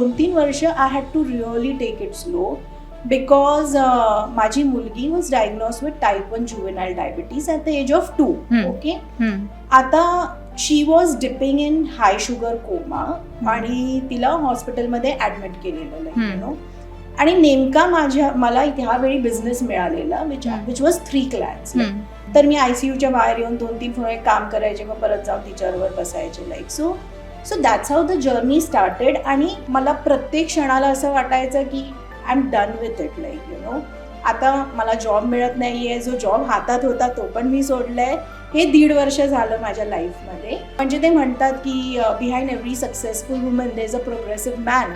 दोन तीन वर्ष I had to really take it slow because माझी मुलगी was diagnose with type one juvenile diabetes at the age of two. Okay. आता she was dipping in high sugar coma आणि तिला हॉस्पिटलमध्ये admit केलेलं यू हम्म. नो आणि नेमका माझ्या मला ह्यावेळी बिझनेस मिळालेला which. Which was three clients. तर मी आय सी यूच्या बाहेर येऊन दोन तीन फळे काम करायचे मग परत जाऊन तिच्यावर बसायचे like so so that's how the journey started आणि मला प्रत्येक क्षणाला असं वाटायचं की I am done with it like you know आता मला जॉब मिळत नाही आहे जो जॉब हातात होता तो पण मी सोडलाय. हे दीड वर्ष झालं माझ्या लाईफमध्ये म्हणजे ते म्हणतात की behind every successful woman there is a progressive man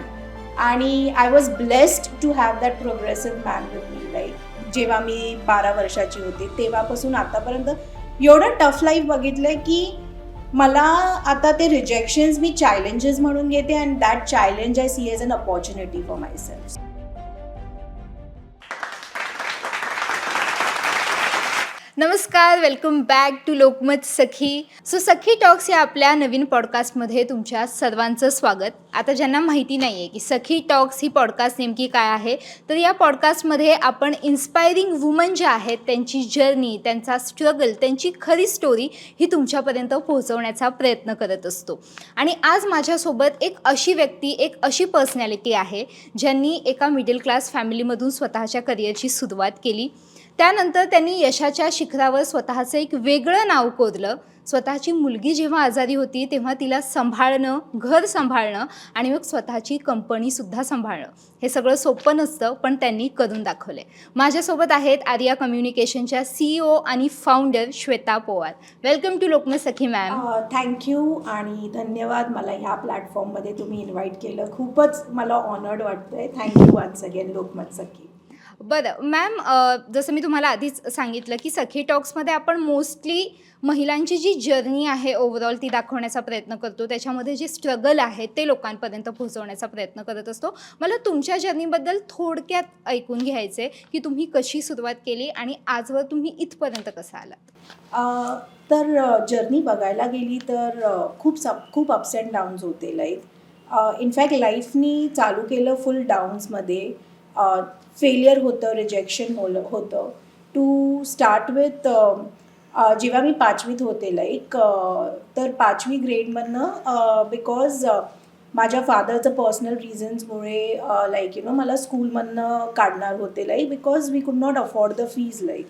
आणि I was blessed to have that progressive man with me like जेव्हा मी बारा वर्षाची होती तेव्हापासून आतापर्यंत एवढं टफ लाईफ बघितलंय की मला आता ते रिजेक्शन्स मी चॅलेंजेस म्हणून घेते and that challenge I see as an opportunity for my नमस्कार welcome back to Lokmat Sakhi. So Sakhi talks या आपल्या नवीन पॉडकास्टमध्ये तुमच्या सर्वांचं स्वागत. आता ज्यांना माहिती नाही आहे की सखी टॉक्स ही पॉडकास्ट नेमकी काय आहे तर या पॉडकास्टमध्ये आपण इन्स्पायरिंग वुमन ज्या आहेत त्यांची जर्नी त्यांचा स्ट्रगल त्यांची खरी स्टोरी ही तुमच्यापर्यंत पोहोचवण्याचा प्रयत्न करत असतो. आणि आज माझ्यासोबत एक अशी व्यक्ती एक अशी पर्सनॅलिटी आहे ज्यांनी एका मिडल क्लास फॅमिलीमधून स्वतःच्या करिअरची सुरुवात केली. त्यानंतर त्यांनी यशाच्या शिखरावर स्वतःचं एक वेगळं नाव कोरलं स्वतःची मुलगी जेव्हा आजारी होती तेव्हा तिला सांभाळणं घर सांभाळणं आणि मग स्वतःची कंपनीसुद्धा सांभाळणं. हे सगळं सोपं नसतं पण त्यांनी करून दाखवलं आहे माझ्यासोबत आहेत आर्या कम्युनिकेशनच्या सीईओ आणि founder Shweta Powar. Welcome to Lokmat Sakhi ma'am thank you आणि धन्यवाद मला ह्या प्लॅटफॉर्ममध्ये तुम्ही इन्व्हाइट केलं. खूपच मला ऑनर्ड वाटतंय. Thank you once again Lokmat Sakhi. बरं मॅम जसं मी तुम्हाला आधीच सांगितलं की सखी टॉक्समध्ये आपण मोस्टली महिलांची जी जर्नी आहे ओव्हरऑल ती दाखवण्याचा प्रयत्न करतो. त्याच्यामध्ये जे स्ट्रगल आहे ते लोकांपर्यंत पोहोचवण्याचा प्रयत्न करत असतो. मला तुमच्या जर्नीबद्दल थोडक्यात ऐकून घ्यायचे की तुम्ही कशी सुरुवात केली आणि आजवर तुम्ही इथपर्यंत कसं आलात? तर जर्नी बघायला गेली तर खूप सप खूप अप्स अँड डाऊन्स होते लाईफ इनफॅक्ट लाईफनी चालू केलं फुल डाऊन्समध्ये फेलियर होतं रिजेक्शन होलं होतं. टू स्टार्ट विथ जेव्हा मी पाचवीत होते लाईक तर पाचवी ग्रेडमधनं बिकॉज माझ्या फादरचं पर्सनल रिझन्समुळे लाईक यु नो मला स्कूलमधनं काढणार होते like because we could not afford the fees like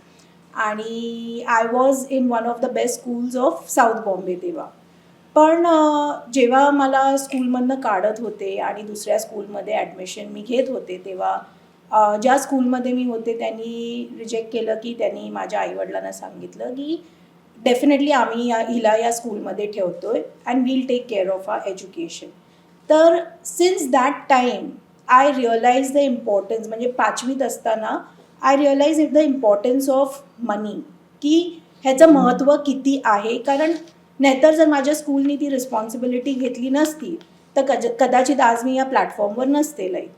आणि I was in one of the best schools of south Bombay तेव्हा. पण जेव्हा मला स्कूलमधनं काढत होते आणि दुसऱ्या स्कूलमध्ये ॲडमिशन मी घेत होते तेव्हा ज्या स्कूलमध्ये मी होते त्यांनी रिजेक्ट केलं की त्यांनी माझ्या आईवडिलांना सांगितलं की डेफिनेटली आम्ही या हिला या स्कूलमध्ये ठेवतो आहे and will take care of our education तर since that time I realize the importance म्हणजे पाचवीत असताना I realize it the importance of money की ह्याचं महत्त्व किती आहे? कारण नाहीतर जर माझ्या स्कूलनी ती रिस्पॉन्सिबिलिटी घेतली नसती तर कज कदाचित आज मी या प्लॅटफॉर्मवर नसते लाईक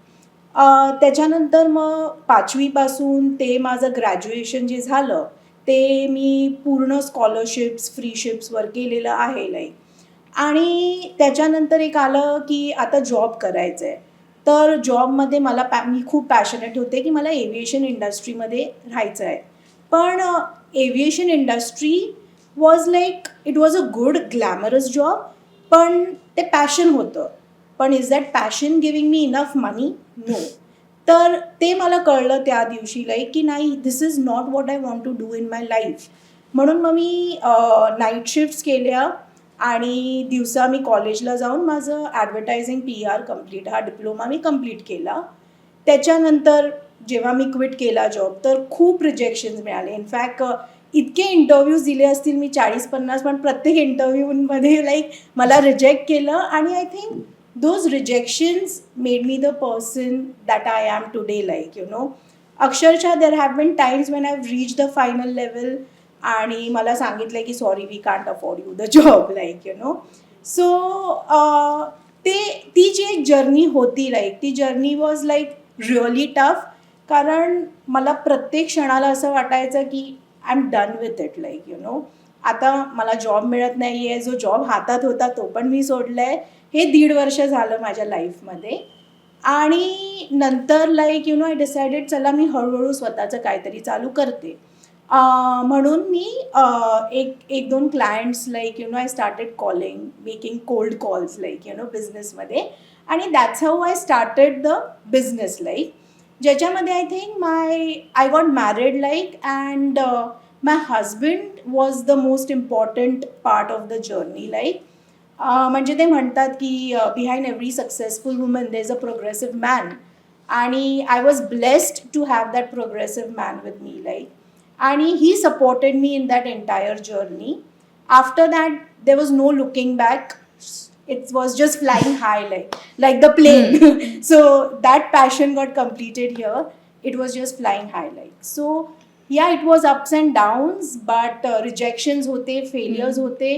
त्याच्यानंतर मग पाचवीपासून ते माझं ग्रॅज्युएशन जे झालं ते मी पूर्ण स्कॉलरशिप्स फ्रीशिप्सवर केलेलं आहे लाईक आणि त्याच्यानंतर एक आलं की आता जॉब करायचं आहे तर जॉबमध्ये मला पॅ मी खूप पॅशनेट होते की मला एव्हिएशन इंडस्ट्रीमध्ये राहायचं आहे पण aviation industry was like it was a good glamorous job पण ते पॅशन होतं. पण is that passion giving me enough money no तर ते मला कळलं त्या दिवशी लाईक की नाही this is not what I want to do in my life म्हणून मग मी नाईट शिफ्ट्स केल्या आणि दिवसा मी कॉलेजला जाऊन माझं ॲडव्हर्टायझिंग पी आर कंप्लीट हा डिप्लोमा मी कंप्लीट केला. त्याच्यानंतर जेव्हा मी क्विट केला जॉब तर खूप रिजेक्शन्स मिळाले. इनफॅक्ट इतके इंटरव्ह्यूज दिले असतील मी चाळीस पन्नास पण प्रत्येक इंटरव्ह्यूमध्ये लाईक मला रिजेक्ट केलं. आणि I think those rejections made me the person that I am today. Like you know अक्षरशः there have been times when I've reached the final level आणि मला सांगितलं की sorry we can't afford you the job like you know so ते ती जी एक journey होती लाईक ती journey was like really tough कारण मला प्रत्येक क्षणाला असं वाटायचं की I am done with it like you know आता मला जॉब मिळत नाही आहे जो जॉब हातात होता तो पण मी सोडला आहे हे दीड वर्ष झालं माझ्या लाईफमध्ये. आणि नंतर like you know I decided चला मी हळूहळू स्वतःचं काहीतरी चालू करते. म्हणून मी एक एक दोन clients like you know I started calling making cold calls like you know बिझनेसमध्ये आणि that's how I started the business like ज्याच्यामध्ये I think my I got married like and my husband was the most important part of the journey like म्हणजे ते म्हणतात की behind every successful woman there is a progressive man आणि I was blessed to have that progressive man with me like आणि he supported me in that entire journey after that there was no looking back it was just flying high like like the plane so that passion got completed here it was just flying high like so yeah it was ups and downs but uh, rejections hote failures hote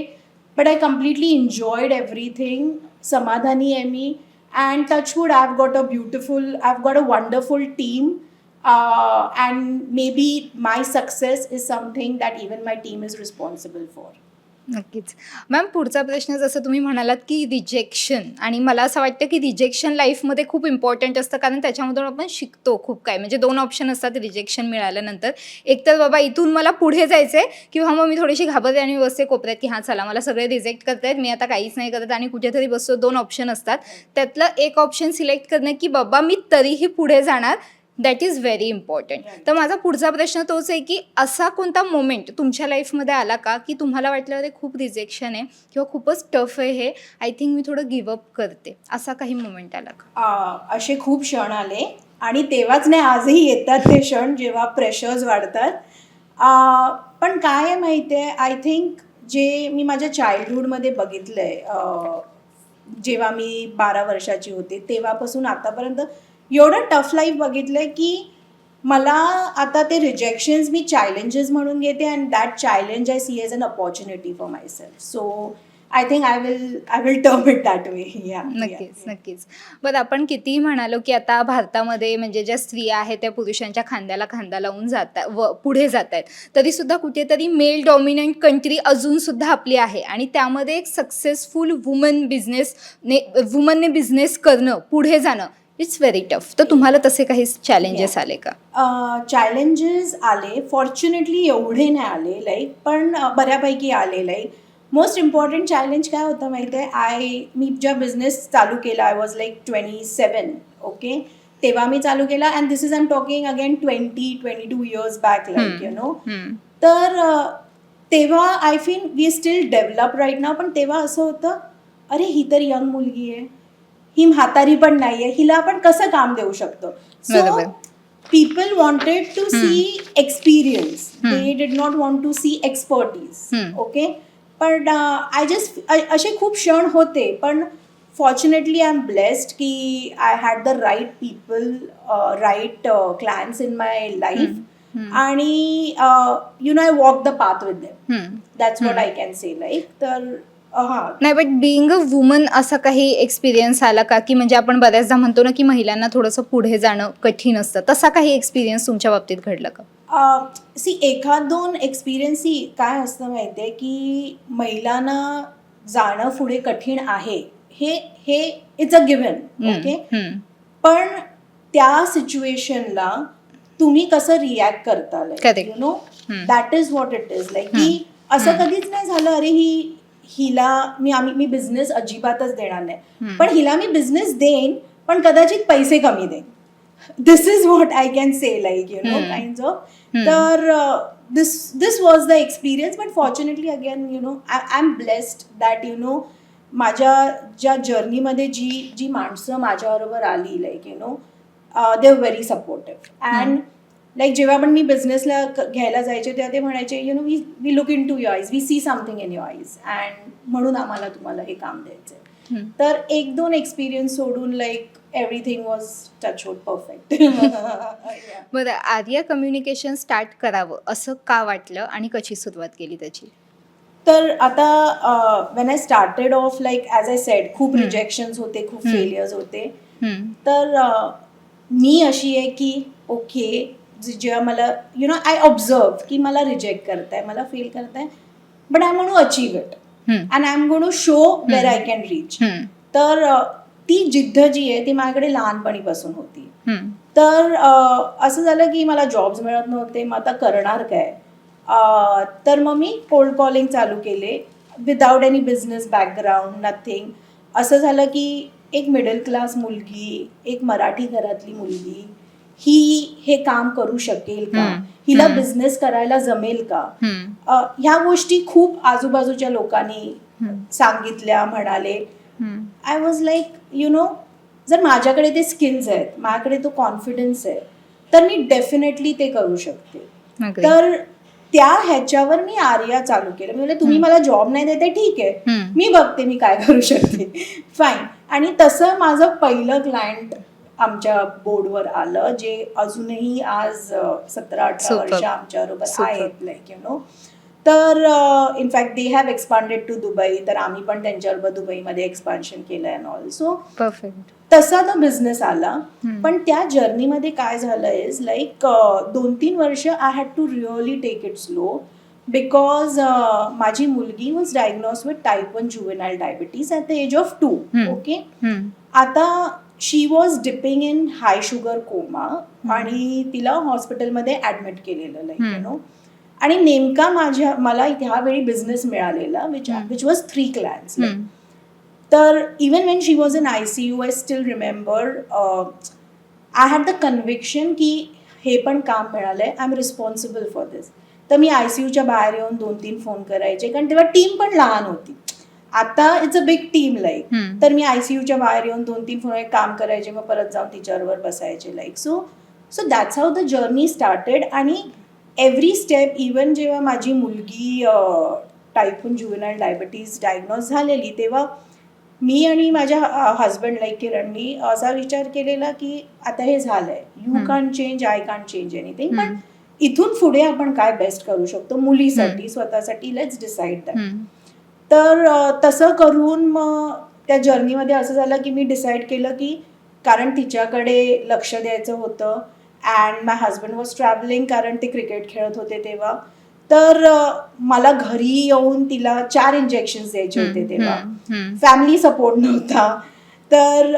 but i completely enjoyed everything. Samadhani emi and touchwood i've got a beautiful i've got a wonderful team. Uh, and maybe my success is something that even my team is responsible for नक्कीच. Ma'am पुढचा प्रश्न जसं तुम्ही म्हणालात की rejection आणि मला असं वाटतं की रिजेक्शन लाईफमध्ये खूप इम्पॉर्टंट असतं कारण त्याच्यामधून आपण शिकतो खूप काय म्हणजे दोन ऑप्शन असतात रिजेक्शन मिळाल्यानंतर. एक तर बाबा इथून मला पुढे जायचं आहे किंवा मग मी थोडीशी घाबरते आणि बसते कोपऱ्यात की हां चला मला सगळे रिजेक्ट करतायत मी आता काहीच नाही करत आणि कुठेतरी बसतो. दोन ऑप्शन असतात. त्यातलं एक ऑप्शन सिलेक्ट करणं की बाबा मी तरीही पुढे जाणार. दॅट इज व्हेरी इम्पॉर्टंट तर माझा पुढचा प्रश्न तोच आहे की असा कोणता मोमेंट तुमच्या लाईफमध्ये आला का की तुम्हाला वाटलं अरे खूप रिजेक्शन आहे किंवा खूपच टफ आहे हे आय थिंक मी थोडं गिवअप करते. असा काही मोमेंट आला का? असे खूप क्षण आले आणि तेव्हाच नाही आजही येतात ते क्षण जेव्हा प्रेशर्स वाढतात. पण काय आहे माहिती आहे आय थिंक जे मी माझ्या चाइल्डहूडमध्ये बघितलं आहे जेव्हा मी बारा वर्षाची होते तेव्हापासून आतापर्यंत एवढं टफ लाईफ बघितलं आहे की मला आता ते रिजेक्शन्स मी चॅलेंजेस म्हणून घेते and that challenge I see as an opportunity for myself so I think I will I will term it that way yeah नक्कीच नक्कीच. बरं आपण कितीही म्हणालो की आता भारतामध्ये म्हणजे ज्या स्त्रिया आहेत त्या पुरुषांच्या खांद्याला खांदा लावून जातात व पुढे जात आहेत तरी सुद्धा कुठेतरी मेल डॉमिनंट कंट्री अजून सुद्धा आपली आहे. आणि त्यामध्ये एक सक्सेसफुल वुमन बिझनेस ने वुमनने बिझनेस करणं पुढे जाणं इट्स व्हेरी टफ तर तुम्हाला तसे काही चॅलेंजेस आले का? चॅलेंजेस आले. फॉर्च्युनेटली एवढे नाही आले लाईक पण बऱ्यापैकी आले लाईक मोस्ट इम्पॉर्टंट चॅलेंज काय होतं माहिती आहे आय मी जेव्हा बिझनेस चालू केला I was like twenty seven okay तेव्हा मी चालू केला and this is I am talking again twenty twenty two years back like you know. तर तेव्हा I feel we still develop right now पण तेव्हा असं होतं अरे ही तर यंग मुलगी आहे. ही म्हातारी पण नाही आहे हिला आपण कसं काम देऊ शकतो so. People wanted to see experience. They did not want to see expertise. Okay पण आय जस्ट असे खूप क्षण होते पण फॉर्च्युनेटली आय एम ब्लेस्ड की I had the right people right clients in my life. आणि you know I walk the path with them. That's what. I can say like तर नाही बट बिईंग अ वुमन असा काही experience आला का की म्हणजे आपण बऱ्याचदा म्हणतो ना की महिलांना थोडंसं पुढे जाणं कठीण असतं तसा काही एक्सपिरियन्स तुमच्या बाबतीत घडला का सी एखाद दोन एक्सपिरियन्स ही काय असतं माहिती आहे की महिलांना जाणं पुढे कठीण आहे हे हे इट्स अ गिव्हन. ओके. पण त्या सिच्युएशनला तुम्ही कसं रिॲक्ट करता. You know. That is what it is like की असं. कधीच नाही झालं अरे ही हिला मी आम्ही मी बिझनेस अजिबातच देणार नाही. पण हिला मी बिझनेस देईन पण कदाचित पैसे कमी देईन this is what I can say like you know. Kind of. तर this this was the experience but fortunately again you know I I am blessed that you know माझ्या ज्या जर्नीमध्ये जी जी माणसं माझ्याबरोबर आली like you know they very supportive and like जेव्हा पण मी बिझनेसला घ्यायला जायचे तेव्हा ते म्हणायचे you know we we look in to your eyes we see something in your eyes and म्हणून आम्हाला तुम्हाला हे काम द्यायचं. तर एक दोन एक्सपिरियन्स सोडून like everything was touch wood perfect बरं आर्या कम्युनिकेशन स्टार्ट करावं असं का वाटलं आणि कशी सुरुवात केली त्याची तर आता when I started off like as I said खूप. रिजेक्शन्स होते खूप. फेलियर्स होते. तर मी अशी आहे की ओके जेव्हा मला यु नो आय ऑब्झर्व की मला रिजेक्ट करताय मला फेल करताय बट आय म्हणू achieve it. And I am gonna to show where I can reach. तर ती जिद्द जी आहे ती माझ्याकडे लहानपणीपासून होती. तर असं झालं की मला जॉब्स मिळत नव्हते मग आता करणार काय तर मग मी कोल्ड कॉलिंग चालू केले without any business background nothing असं झालं की एक मिडल क्लास मुलगी एक मराठी घरातली मुलगी ही हे काम करू शकेल का. हिला. बिझनेस करायला जमेल का ह्या गोष्टी खूप आजूबाजूच्या लोकांनी. सांगितल्या म्हणाले. I was like you know जर माझ्याकडे ते स्किल्स आहेत माझ्याकडे तो कॉन्फिडन्स आहे तर मी डेफिनेटली ते करू शकते. तर त्या ह्याच्यावर मी आर्या चालू केलं म्हणजे तुम्ही. मला जॉब नाही देते ठीक आहे. मी बघते मी काय करू शकते फाईन आणि तसं माझं पहिलं क्लायंट आमच्या बोर्डवर आलं जे अजूनही आज सतरा अठरा. वर्ष आमच्याबरोबर Superb. आहेत लाईक यु नो तर in fact they have expanded to Dubai तर आम्ही पण त्यांच्याबरोबर दुबईमध्ये एक्सपान्शन केलं अँड ऑल सो Perfect. तसा तो बिझनेस आला. पण त्या जर्नीमध्ये काय झालं इज लाईक दोन तीन वर्ष I had to really take it slow because माझी मुलगी was diagnose with type one juvenile diabetes at the age of two. Okay. आता she was dipping in high sugar coma आणि तिला हॉस्पिटलमध्ये ॲडमिट केलेलं लाईक यू. नो आणि नेमका माझ्या मला ह्यावेळी बिझनेस मिळालेला which. Which was three clients. तर even when she was in I C U I still remember I had the conviction की हे पण काम मिळालं आहे I am responsible for this तर मी आय सी यूच्या बाहेर येऊन दोन तीन फोन करायचे कारण तेव्हा टीम पण लहान होती आता it's a big team like. तर मी आय सी यूच्या बाहेर येऊन दोन तीन फोन काम करायचे मग परत जाऊन तिच्याबरोबर बसायचे like so so that's how the journey started आणि एव्हरी स्टेप इवन जेव्हा माझी मुलगी type one juvenile diabetes diagnose झालेली तेव्हा मी आणि माझ्या हजबंड लाईक किरणनी असा विचार केलेला की आता हे झालंय you. Can't change I can't change anything पण. इथून पुढे आपण काय बेस्ट करू शकतो मुलीसाठी स्वतःसाठी लेट्स डिसाईड दॅट. तर तसं करून मग त्या जर्नीमध्ये असं झालं की मी डिसाईड केलं की कारण तिच्याकडे लक्ष द्यायचं होतं and my husband was travelling कारण ते क्रिकेट खेळत होते तेव्हा. तर मला घरी येऊन तिला चार इंजेक्शन्स द्यायचे होते तेव्हा. फॅमिली सपोर्ट नव्हता. तर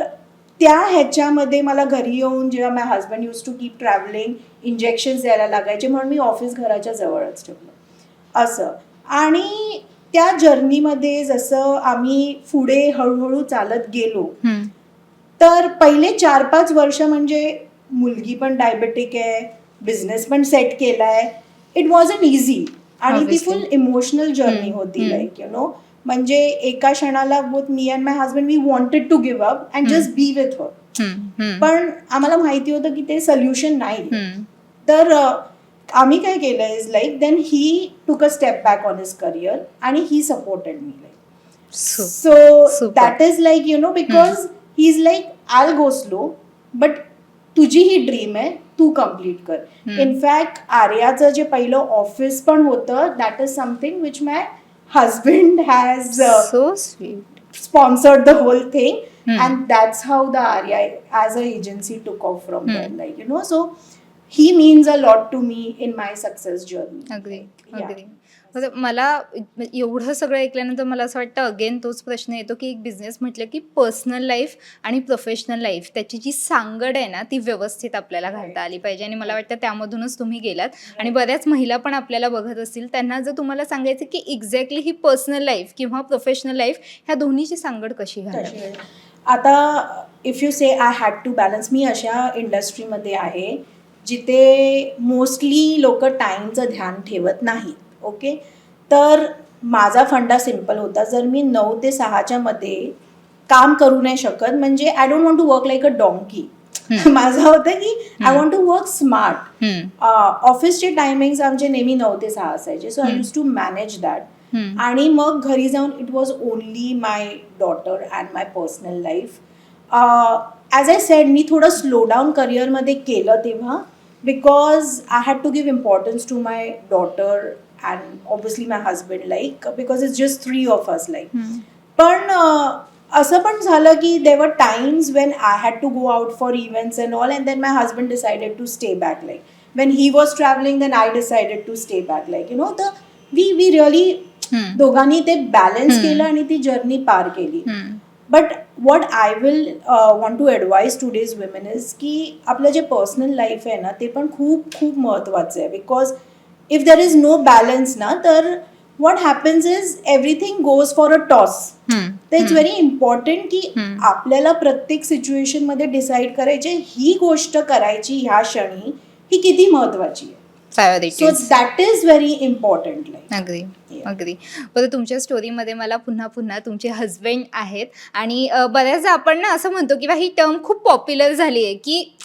त्या ह्याच्यामध्ये मला घरी येऊन जेव्हा my husband use to keep travelling injections द्यायला लागायचे म्हणून मी ऑफिस घराच्या जवळच ठेवलं. असं. आणि त्या जर्नीमध्ये जसं आम्ही पुढे हळूहळू चालत गेलो. तर पहिले चार पाच वर्ष म्हणजे मुलगी पण डायबेटिक आहे बिझनेस पण सेट केलाय इट वॉज अन इझी आणि ती. फुल इमोशनल जर्नी होती. लाईक यु नो म्हणजे एका क्षणाला both me and my husband we wanted to give up and. Just be with her. पण आम्हाला माहिती होतं की ते सोल्युशन नाही. तर आम्ही काय केलं is like then he took a step back on his career आणि he supported me like So- so Super. That is like you know because he is like all go slow but तुझी ही dream आहे तू complete कर हम्म. In fact आर्याचं जे पहिलं office पण होतं that is something which my husband has So sweet. sponsored the whole thing Hmm. and that's how the Arya as a agency took off from Hmm. there like a lot to me in my success journey. अगदी Yeah. अगदी मतलब मला एवढं सगळं ऐकल्यानंतर मला असं वाटतं अगेन तोच प्रश्न येतो की एक बिझनेस म्हटलं की पर्सनल लाईफ आणि प्रोफेशनल लाईफ त्याची जी सांगड आहे ना ती व्यवस्थित आपल्याला घालता आली पाहिजे. आणि मला वाटतं त्यामधूनच तुम्ही गेलात. आणि बऱ्याच महिला पण आपल्याला बघत असतील. त्यांना जर तुम्हाला सांगायचं की एक्झॅक्टली ही पर्सनल लाईफ किंवा प्रोफेशनल लाईफ ह्या दोन्हीची सांगड कशी घालावी. आता if you say I had to balance मी अशा इंडस्ट्रीमध्ये आहे जिथे मोस्टली लोक टाईमचं ध्यान ठेवत नाहीत ओके तर माझा फंडा सिंपल होता जर मी नऊ ते सहाच्या मध्ये काम करू नाही शकत म्हणजे I don't want to work like a donkey. माझं होतं की I. Want to work smart. ऑफिसचे टायमिंग्स आमचे नेहमी नऊ ते सहा असायचे so I. Use to manage that. आणि मग घरी जाऊन it was only my daughter and my personal life as I said मी थोडं स्लो डाऊन करिअरमध्ये केलं तेव्हा because I had to give importance to my daughter and obviously my husband like because it's just three of us like hmm. पण अ, असं पण झालं की there were times when I had to go out for events and all and then my husband decided to stay back like when he was travelling then I decided to stay back like you know तर we we really hmm. दोघांनी ते balance हम्म. केलं आणि ती journey पार केली हम्म. But what I will want to advise today's women is की आपलं जे पर्सनल लाईफ आहे ना ते पण खूप खूप महत्त्वाचं आहे because if there is no balance ना तर what happens is everything goes for a toss तर इट्स. व्हेरी इम्पॉर्टंट की. आपल्याला प्रत्येक सिच्युएशनमध्ये डिसाईड करायचे ही गोष्ट करायची ह्या क्षणी ही किती महत्वाची आहे व्हेरी इम्पॉर्टंट लाईक अगदी. अगदी. बरं तुमच्या स्टोरीमध्ये मला पुन्हा पुन्हा तुमचे हस्बंड आहेत. आणि अ, बऱ्याचदा आपण ना असं म्हणतो किंवा ही टर्म खूप पॉप्युलर झाली आहे की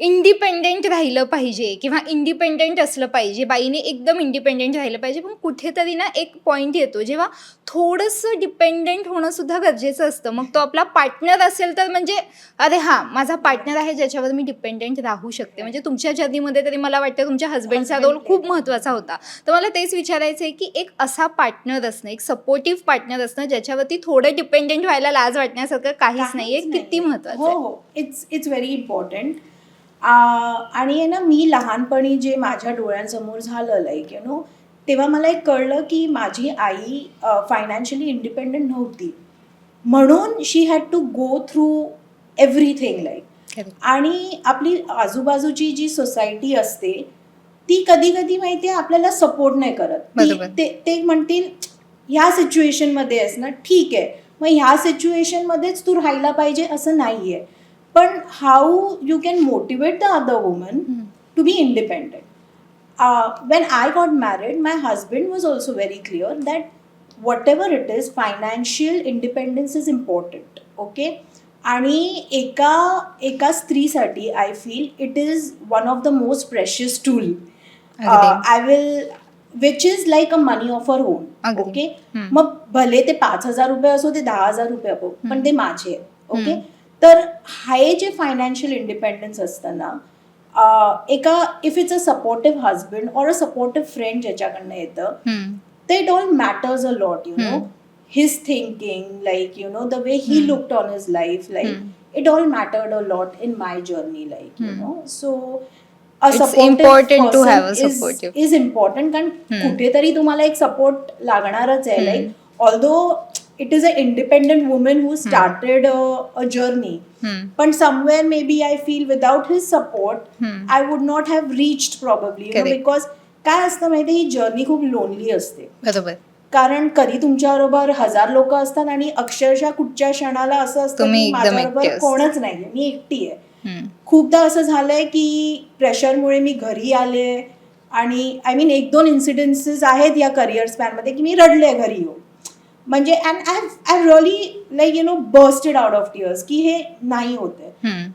इंडिपेंडेंट राहिलं पाहिजे किंवा इंडिपेंडेंट असलं पाहिजे. बाईने एकदम इंडिपेंडेंट राहिलं पाहिजे. पण कुठेतरी ना एक पॉईंट येतो. जेव्हा थोडंसं डिपेंडेंट होणं सुद्धा गरजेचं असतं. मग तो आपला पार्टनर असेल तर म्हणजे अरे हां माझा पार्टनर आहे ज्याच्यावर मी डिपेंडेंट राहू शकते. म्हणजे तुमच्या जर्नीमध्ये तरी मला वाटतं तुमच्या हस्बंडचा Husband रोल खूप आहे. महत्त्वाचा होता. तर मला तेच विचारायचं आहे की एक असा पार्टनर असणं एक सपोर्टिव्ह पार्टनर असणं ज्याच्यावरती थोडं डिपेंडेंट व्हायला लाज वाटण्यासारखं काहीच नाहीये. किती महत्वाचं हो आहे. हो इट्स इट्स व्हेरी इम्पॉर्टंट आणि आहे ना मी लहानपणी जे माझ्या डोळ्यांसमोर झालं लाईक यु नो तेव्हा मला एक कळलं की माझी आई फायनान्शियली इंडिपेंडंट नव्हती. म्हणून she had to go through everything like. आणि आपली आजूबाजूची जी सोसायटी असते ती कधी कधी माहिती आहे आपल्याला सपोर्ट नाही करत. ते ते म्हणतील ह्या सिच्युएशनमध्ये आहेस ना ठीक आहे. मग ह्या सिच्युएशनमध्येच तू राहायला पाहिजे असं नाही आहे पण how you can motivate the other woman to be independent. Uh, when I got married, my husband was also very clear that whatever it is, financial independence is important. Okay. आणि एका एका स्त्रीसाठी I feel it is one of the most precious tool. I will which is like a money of uh अगदी. Okay. मग भले ते पाच हजार रुपये असो ते दहा हजार रुपये असो पण. ते माझे आहेत ओके. तर हे जे फायनान्शियल इंडिपेंडन्स असतं ना अं, एका if it's a supportive husband or a supportive friend ज्याच्याकडनं येतं. ते it all matters a lot you know. His thinking like you know the way he. Looked on his life like Hmm. know so a It's supportive important to person have a is, supportive. is important कारण. कुठेतरी तुम्हाला एक support लागणारच आहे. Like although it is a independent woman who started a journey hmm. पण somewhere maybe I feel without his support hmm. I would not have reached probably Correct. Because काय असतं माहिती ही जर्नी खूप लोनली असते बरोबर कारण कधी तुमच्याबरोबर हजार लोक असतात आणि अक्षरशः कुठच्या क्षणाला असं असतं की माझ्याबरोबर. कोणच नाहीये मी एकटी आहे. खूपदा असं झालंय की प्रेशरमुळे मी घरी आले आणि आय मीन एक दोन इन्सिडेन्सेस आहेत या करिअर स्पॅनमध्ये की मी रडले घरी येऊ म्हणजे and I I really like you know bursted out of tears की हे नाही होते हम्म.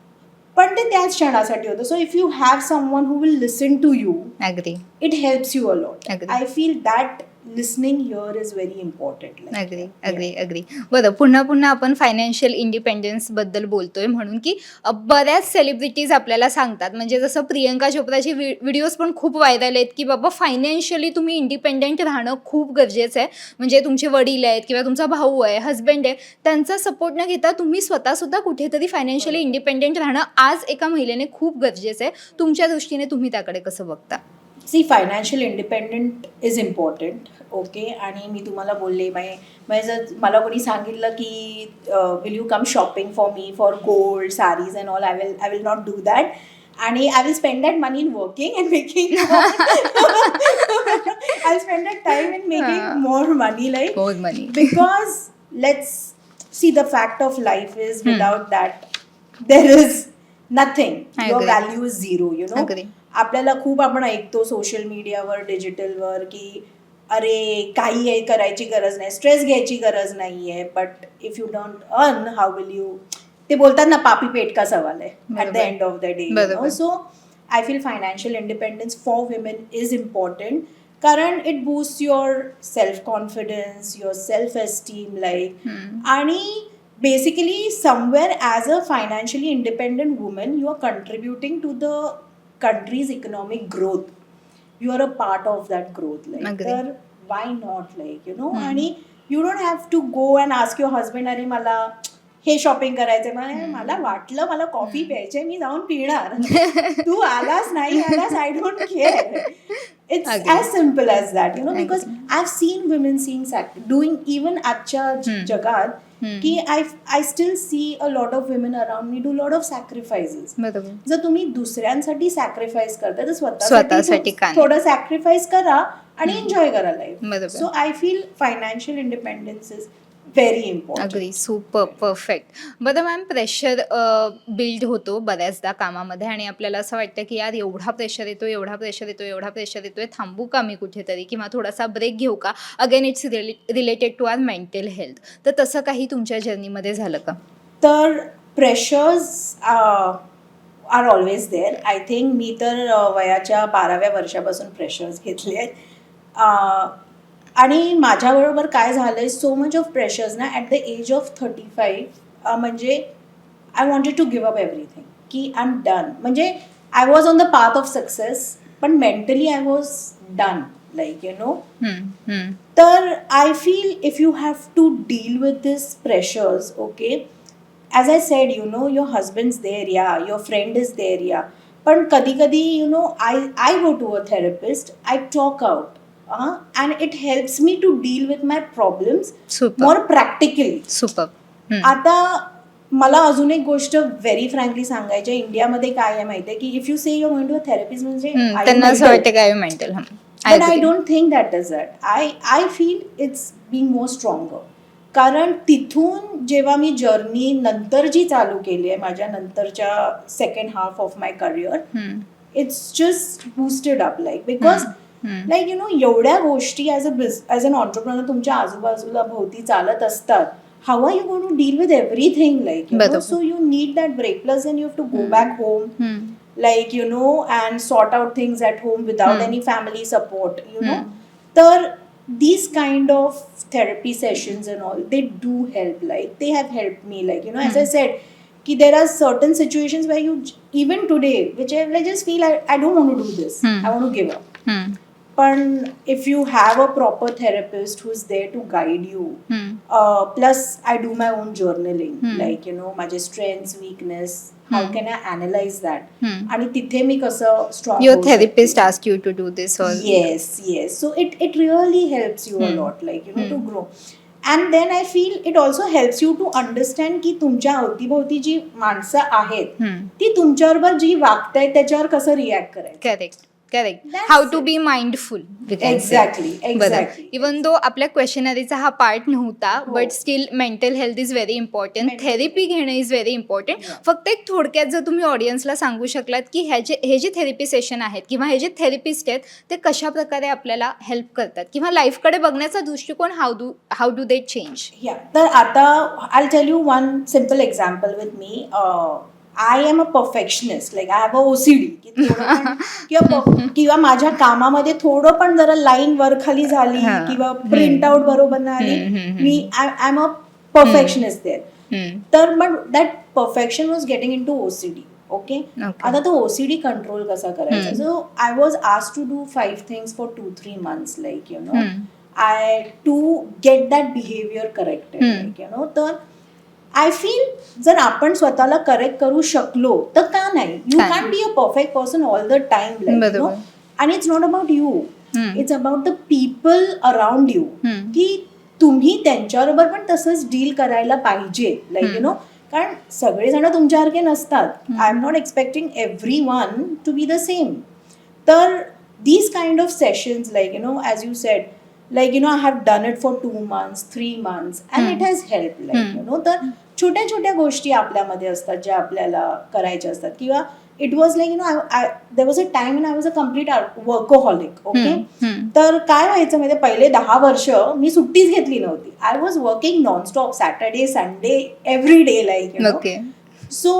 पण ते त्याच क्षणासाठी होतं so if you have someone who will listen to you अगदी it helps you a lot. I feel that listening here is very important अगदी अगदी अगदी बरं पुन्हा पुन्हा आपण फायनान्शियल इंडिपेंडन्सबद्दल बोलतोय म्हणून की बऱ्याच सेलिब्रिटीज आपल्याला सांगतात. म्हणजे जसं प्रियंका चोप्राचे व्हिडिओज पण खूप व्हायरल आहेत की बाबा फायनान्शियली तुम्ही इंडिपेंडेंट राहणं खूप गरजेचं आहे. म्हणजे तुमचे वडील आहेत किंवा तुमचा भाऊ आहे हस्बंड आहे त्यांचा सपोर्ट न घेता तुम्ही स्वतःसुद्धा कुठेतरी फायनान्शियली इंडिपेंडेंट राहणं आज एका महिलेने खूप गरजेचं आहे. तुमच्या दृष्टीने तुम्ही त्याकडे कसं बघता? See financial independent is important okay आणि मी तुम्हाला बोलले माय म्हणजे जर मला कोणी सांगितलं की will you come shopping for me for gold saris and all I will I will not do that आणि I will spend that money in working and making I spend that time in हा. Making more money like बहुत money because let's see the fact of life is Hmm. without that there is nothing. I your agree. value is आपल्याला खूप आपण ऐकतो social मीडियावर डिजिटलवर की अरे काही हे करायची गरज नाही स्ट्रेस घ्यायची गरज नाही आहे but if you don't earn how will you ते बोलतात ना पापी पेट का सवाल आहे at the. End of the day. So I feel financial independence for women is important कारण it boost your self confidence your self esteem like. आणि basically somewhere as a financially independent woman you are contributing to the country's economic growth you are a part of that growth like. तर why not like you know. आणि you don't have to go and ask your husband अरे मला हे shopping करायचंय मला हम्म. मला वाटलं मला कॉफी हम्म. प्यायची मी जाऊन पिणार तू आलास नाही आलास I don't care it's. As simple as that you know because. I have seen women seen doing even आजच्या हम्म. जगात. की I I still see a lot of women around me do lot of sacrifices जर तुम्ही दुसऱ्यांसाठी sacrifice करता तर स्वतःसाठी? थोडं सॅक्रिफाईस करा आणि एन्जॉय करा life so I feel financial independence is very important अगदी सुपर परफेक्ट बरं मॅम प्रेशर बिल्ड होतो बऱ्याचदा कामामध्ये आणि आपल्याला असं वाटतं की यार एवढा प्रेशर येतो एवढा प्रेशर येतो एवढा प्रेशर येतोय थांबू का मी कुठेतरी किंवा थोडासा ब्रेक घेऊ का? Again it's related to our mental health तर तसं काही तुमच्या जर्नीमध्ये झालं का? तर pressures are always there I think मी तर वयाच्या बाराव्या वर्षापासून प्रेशर्स घेतले आहेत. आणि माझ्याबरोबर काय झालं आहे सो मच ऑफ प्रेशर्स ना at the age of thirty five म्हणजे I wanted to give up everything की आय एम डन म्हणजे I was on the path of success पण mentally I was done like you know तर I feel if you have to deal with this pressures okay as I said you know your husband's there या your friend is there या पण कधी कधी you know I I go to a therapist I talk out and it helps me to deal with my problems more practically super आता मला अजून एक गोष्ट व्हेरी फ्रँकली सांगायची आहे. इंडियामध्ये काय आहे माहिती आहे की if you say you going to a therapist म्हणजे हम्म, you त्यांना असं? वाटतं काय mental But I don't think that is it. I I feel it's being more stronger. कारण तिथून जेव्हा मी जर्नी नंतर जी चालू केली आहे माझ्या नंतरच्या second half of my career it's just boosted up like because like you know एवढ्या गोष्टी as a biz as an entrepreneur तुमच्या आजूबाजूला भोवती चालत असतात how are you gonna deal with everything like. So you need that break plus and you have to go back home like you know and sort out things at home without Hmm. any family support you know Hmm. तर these kind of therapy sessions and all they do help like they have helped me like you know as i Hmm. said ki there are certain situations where you even today which I, I just feel I, I don't want to do this Hmm. i want to give up but पण if you have a proper therapist who's there to guide you plus I do my own journaling like you know माझे strength weakness how can I analyse that आणि तिथे मी कसं strong your therapist ask you to do this yes yes so it it really helps you uh not like you know to grow and then I feel it also helps you to understand की तुमच्या अवतीभोवती जी माणसं आहेत ती तुमच्यावर जी वागत आहेत त्याच्यावर कसं रिॲक्ट करायचं? Correct correct how to. Be mindful exactly exactly even though आपल्या क्वेश्चनरीचा हा पार्ट नव्हता. But still mental health is very important therapy घेणं इज व्हेरी इम्पॉर्टंट. फक्त एक थोडक्यात जर तुम्ही ऑडियन्सला सांगू शकलात की ह्याचे हे जे थेरपी सेशन आहेत किंवा हे जे थेरपिस्ट आहेत ते कशा प्रकारे आपल्याला हेल्प करतात? किंवा लाईफकडे बघण्याचा दृष्टिकोन how do how do they change या तर आता I tell you one simple example with me I am a perfectionist like I have a O C D किंवा किंवा माझ्या कामामध्ये थोडं पण जरा लाईन वर खाली झाली. किंवा. प्रिंट आउट बरोबर नाही हम्म. मी I am a perfectionist there तर but that perfection was getting in to O C D okay आता तो ओसीडी कंट्रोल कसा करायचा. So I was ask to do five things for two three months like you know I to get that behaviour corrected hmm. Like you know तर I feel जर आपण स्वतःला correct करू शकलो तर का नाही you can? Be a perfect person all the time. आणि it's not about you. It's about the people around you. की तुम्ही त्यांच्याबरोबर पण तसंच डील करायला पाहिजे लाईक यू. नो कारण सगळेजण तुमच्यासारखे नसतात. I am not expecting every one to be the same तर these kind of sessions like you know as you said like you know I have done it for two months three months and hmm. It has help like you hmm. Know तर छोट्या छोट्या गोष्टी आपल्यामध्ये असतात ज्या आपल्याला करायच्या असतात किंवा it was like you know I there was a time in I was a complete workaholic okay तर काय व्हायचं म्हणजे पहिले दहा वर्ष मी सुट्टीच घेतली नव्हती I was working nonstop Saturday Sunday every day like you know okay So,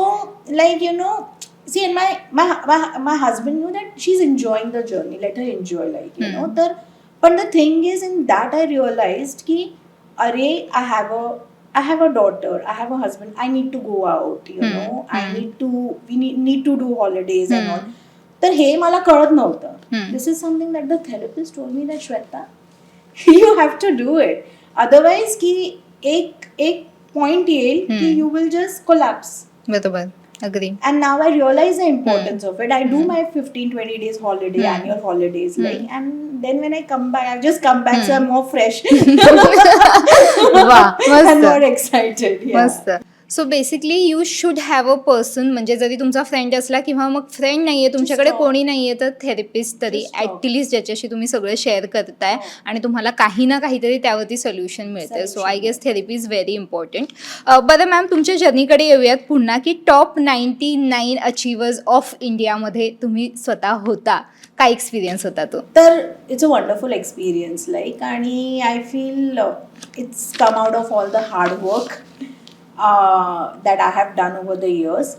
like, you know, see, and my, my, my, my husband knew that she's enjoying the journey. Let her enjoy, like, you know. Hmm. तर but the thing is, in that I realized ki, अरे, have a daughter, I have a husband, I need to go out, you Hmm. know, I Hmm. need to, we need, need to do holidays and all. Hmm. तर हे मला कळत नव्हतं Hmm. This is something that the therapist told me that Shweta you have to do it otherwise की एक एक point येईल की Hmm. You will just collapse बरोबर agree. And now i realize the importance mm. of it. I do hmm. my 15 20 days holiday mm. annual holidays hmm. like and then when i come back i've just come back so i'm hmm. more fresh. Wow, and more excited yeah. So basically you should have a person म्हणजे जरी तुमचा friend असला किंवा मग friend नाहीये तुमच्याकडे talk. कोणी नाहीये तर थेरपिस्ट तरी. ॲटलिस्ट ज्याच्याशी तुम्ही सगळं शेअर करताय हो. आणि तुम्हाला काही ना काहीतरी त्यावरती सोल्युशन मिळतंय so I guess therapy is very important बरं मॅम तुमच्या जर्नीकडे येऊयात पुन्हा की top ninety nine achievers of इंडियामध्ये तुम्ही स्वतः होता काय एक्सपिरियन्स होता तो तर it's a wonderful experience like आणि I feel it's come out of all the hard work that I have done over the years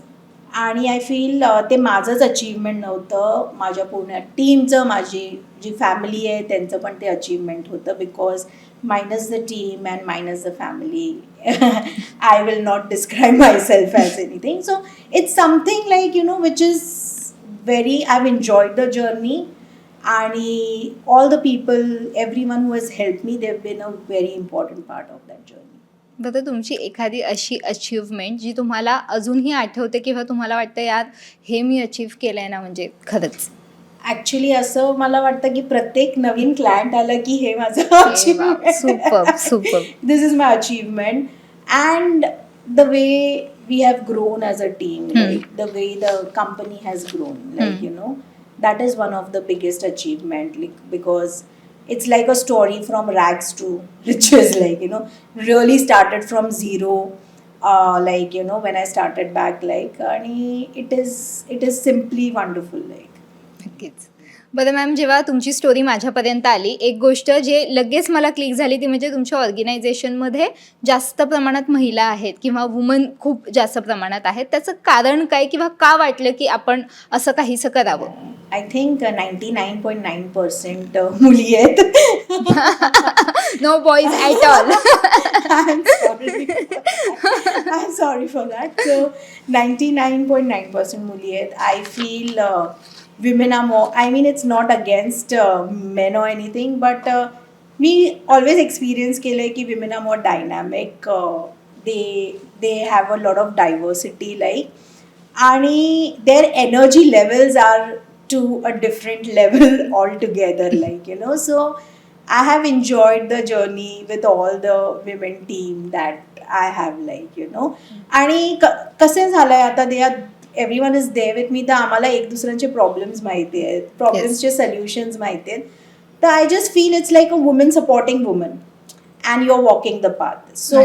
आणि आय फील ते माझंच अचीवमेंट नव्हतं. माझ्या पूर्ण टीमचं माझी जी फॅमिली आहे त्यांचं पण ते अचीवमेंट होतं. Because minus the team and minus the family I will not describe myself as anything so it's something like you know which is very i've enjoyed the journey. आणि all the people everyone who has helped me they've been a very important part of that journey. दादा तुमची एखादी अशी achievement जी तुम्हाला अजूनही आठवते किंवा तुम्हाला वाटतं यात हे मी अचीव केलं आहे ना म्हणजे खरंच. ॲक्च्युली असं मला वाटतं की प्रत्येक नवीन क्लायंट आलं की हे माझं this is my achievement and the way we have grown as a team the way the company has grown like you know that is one of the biggest achievement like because it's like a story from rags to riches like you know really started from zero uh, like you know when i started back like and it is it is simply wonderful like. Kids बरं ma'am जेव्हा तुमची story माझ्यापर्यंत आली एक गोष्ट जे लगेच मला क्लिक झाली ती म्हणजे तुमच्या ऑर्गनायझेशनमध्ये जास्त प्रमाणात महिला आहेत किंवा वुमन खूप जास्त प्रमाणात आहेत त्याचं कारण काय किंवा का वाटलं की आपण असं काहीसं करावं I think ninety nine point nine percent मुली आहेत no boys at all I'm sorry. I'm sorry for that. So, 99.9% मुली आहेत. Feel uh, women are more. I mean, it's not against uh, men or anything, but uh, me always experience केलंय की women are more dynamic. Uh, they they have a lot of diversity, like आणि their energy levels are to a different level altogether. Like you know, so. I have enjoyed the journey with all the women team that I have like you know आणि क कसे झालंय आता they are everyone is there with me तर आम्हाला एक दुसऱ्यांचे problems माहिती आहेत. प्रॉब्लेम्सचे सोल्युशन्स माहिती आहेत. तर I just feel it's like a woman supporting woman and you are walking the path so.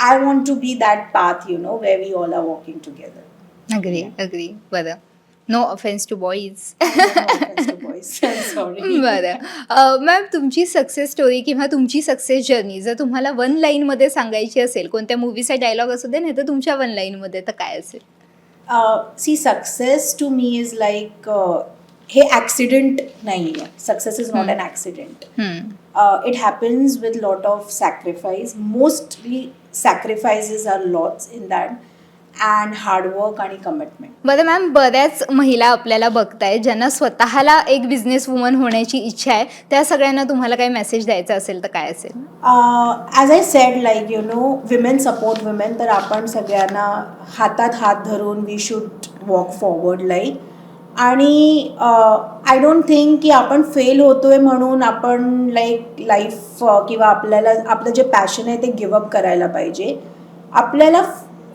I want to be that path you know way we all are walking together agree agree बरं no offence to boys बरं ma'am तुमची success story किंवा तुमची success journey जर तुम्हाला one लाईनमध्ये सांगायची असेल कोणत्या मूवीचा डायलॉग असू दे नाही तर तुमच्या वन लाईनमध्ये तर काय असेल? See success to me is like हे ॲक्सिडेंट नाही आहे success is not Hmm. An accident hmm. It happens with lot of sacrifice mostly sacrifices are lots in that and hard work आणि कमिटमेंट बरं ma'am बऱ्याच महिला आपल्याला बघताय ज्यांना स्वतःला एक बिझनेस वुमन होण्याची इच्छा आहे. त्या सगळ्यांना तुम्हाला काही मेसेज द्यायचा असेल तर काय असेल? As I said like you know women support women तर आपण सगळ्यांना हातात हात धरून we should walk forward like आणि आय डोंट थिंक की आपण फेल होतोय म्हणून आपण लाईक लाईफ किंवा आपल्याला आपलं जे पॅशन आहे ते गिवअप करायला पाहिजे. आपल्याला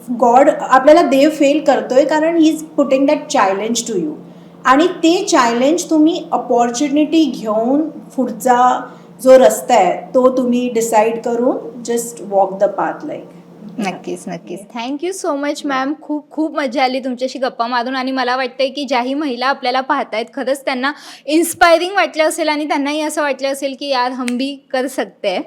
गॉड आपल्याला देव फेल करतोय कारण he is putting that challenge to you आणि ते चॅलेंज तुम्ही अपॉर्च्युनिटी घेऊन पुढचा जो रस्ता आहे तो तुम्ही डिसाईड करून just walk the path like नक्कीच नक्कीच. थँक्यू सो मच मॅम खूप खूप मजा आली तुमच्याशी गप्पा मारून आणि मला वाटतंय की ज्याही महिला आपल्याला पाहतायत खरंच त्यांना इन्स्पायरिंग वाटलं असेल आणि त्यांनाही असं वाटलं असेल की यार हम भी कर सकते.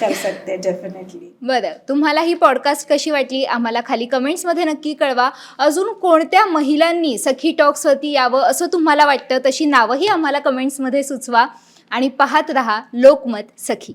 कर सकते डेफिनेटली बरं तुम्हाला ही पॉडकास्ट कशी वाटली? आम्हाला खाली कमेंट्समध्ये नक्की कळवा. अजून कोणत्या महिलांनी सखी टॉक्सवरती यावं असं तुम्हाला वाटतं तशी नावंही आम्हाला कमेंट्समध्ये सुचवा. आणि पाहत रहा लोकमत सखी.